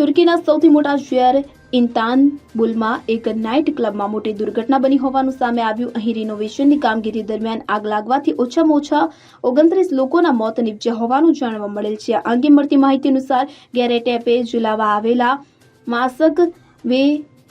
તુર્કીના સૌથી મોટા શહેર ઇન્તાનબુલમાં એક નાઇટ ક્લબમાં મોટી દુર્ઘટના બની હોવાનું સામે આવ્યું. અહીં રિનોવેશનની કામગીરી દરમિયાન આગ લાગવાથી ઓછામાં ઓછા ઓગણત્રીસ લોકોના મોત નીપજ્યા હોવાનું જાણવા મળેલ છે. આ અંગે મળતી માહિતી અનુસાર ગેરેટેપે જુલાવા આવેલા માસક વે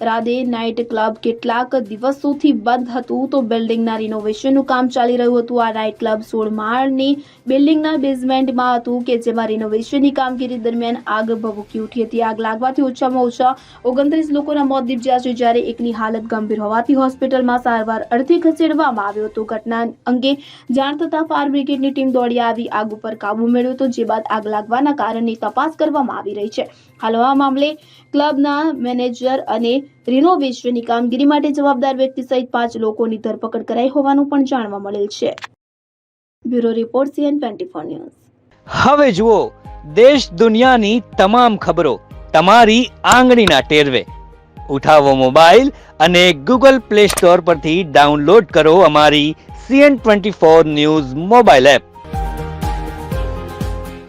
રાદે નાઇટ ક્લબ કેટલાક દિવસોથી બંધ હતું. તો બિલ્ડિંગના રિનોવેશનનું કામ ચાલી રહ્યું હતું. આ નાઇટ ક્લબ સોળ માળની બિલ્ડિંગના બેઝમેન્ટમાં હતું કે જેમાં રિનોવેશનની કામગીરી દરમિયાન આગ ભભૂકી ઉઠી હતી. આગ લાગવાથી ઓછામાં ઓછા ઓગણત્રીસ લોકોના મોત નીપજ્યા છે. જ્યારે એકની હાલત ગંભીર હોવાથી હોસ્પિટલમાં સારવાર અડધી ખસેડવામાં આવ્યો હતો. ઘટના અંગે જાણ થતાં ફાયર બ્રિગેડની ટીમ દોડી આવી. આગ ઉપર કાબુ મેળવ્યો હતો, જે બાદ આગ લાગવાના કારણની તપાસ કરવામાં આવી રહી છે. હાલ આ મામલે ક્લબના મેનેજર અને રિનોવેશનની કામગીરી માટે જવાબદાર વ્યક્તિ સહિત પાંચ લોકોની ધરપકડ કરાઈ હોવાનું પણ જાણવા મળેલ છે. Bureau report CN twenty four news. હવે જુઓ, દેશ દુનિયાની તમામ ખબરો તમારી આંગળીના ટેરવે. ઉઠાવો મોબાઈલ અને ગૂગલ પ્લે સ્ટોર પરથી ડાઉનલોડ કરો અમારી CN twenty four news mobile app.